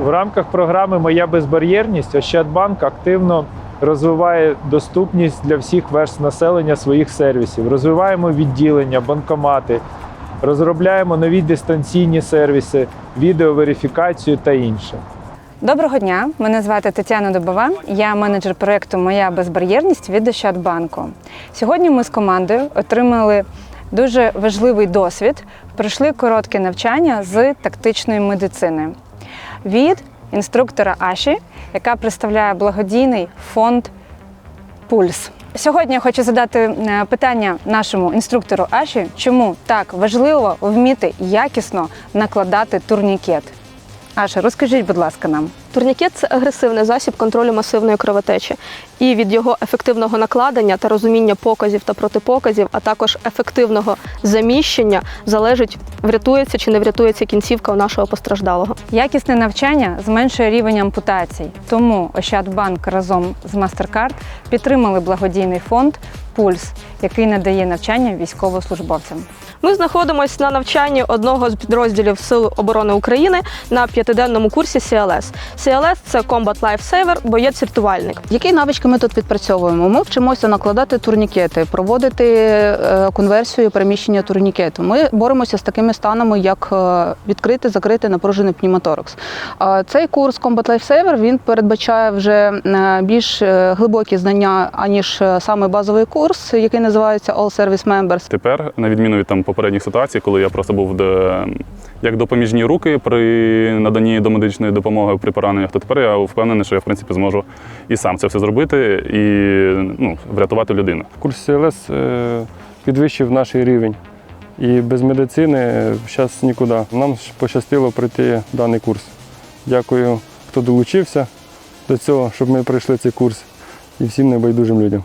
В рамках програми Моя безбар'єрність Ощадбанк активно розвиває доступність для всіх верств населення своїх сервісів. Розвиваємо відділення, банкомати, розробляємо нові дистанційні сервіси, відеоверифікацію та інше. Доброго дня, мене звати Тетяна Добова. Я менеджер проєкту Моя безбар'єрність від Ощадбанку. Сьогодні ми з командою отримали дуже важливий досвід. Пройшли коротке навчання з тактичної медицини від інструктора Аші, яка представляє благодійний фонд Пульс. Сьогодні я хочу задати е, питання нашому інструктору Аші, чому так важливо вміти якісно накладати турнікет. Аша, розкажіть, будь ласка, нам. Турнікет це агресивний засіб контролю масивної кровотечі. І від його ефективного накладення та розуміння показів та протипоказів, а також ефективного заміщення залежить, врятується чи не врятується кінцівка у нашого постраждалого. Якісне навчання зменшує рівень ампутацій. Тому Ощадбанк разом з MasterCard підтримали благодійний фонд Пульс, який надає навчання військовослужбовцям. Ми знаходимося на навчанні одного з підрозділів Сил оборони України на п'ятиденному курсі CLS. CLS – це Combat Lifesaver, боєць-рятувальник. Які навички ми тут відпрацьовуємо? Ми вчимося накладати турнікети, проводити е, конверсію переміщення турнікету. Ми боремося з такими станами, як е, відкритий, закритий, напружений пневмоторакс. Цей курс Combat Lifesaver він передбачає вже е, більш глибокі знання, аніж саме базовий курс, який називається All Service Members. Тепер, на відміну від там попередніх ситуацій, коли я просто був де, як допоміжні руки при наданні домедичної допомоги при пораненнях, то тепер я впевнений, що я в принципі зможу і сам це все зробити і ну, врятувати людину. Курс CLS е, підвищив наш рівень. І без медицини зараз нікуди. Нам пощастило пройти даний курс. Дякую, хто долучився до цього, щоб ми пройшли цей курс і всім небайдужим людям.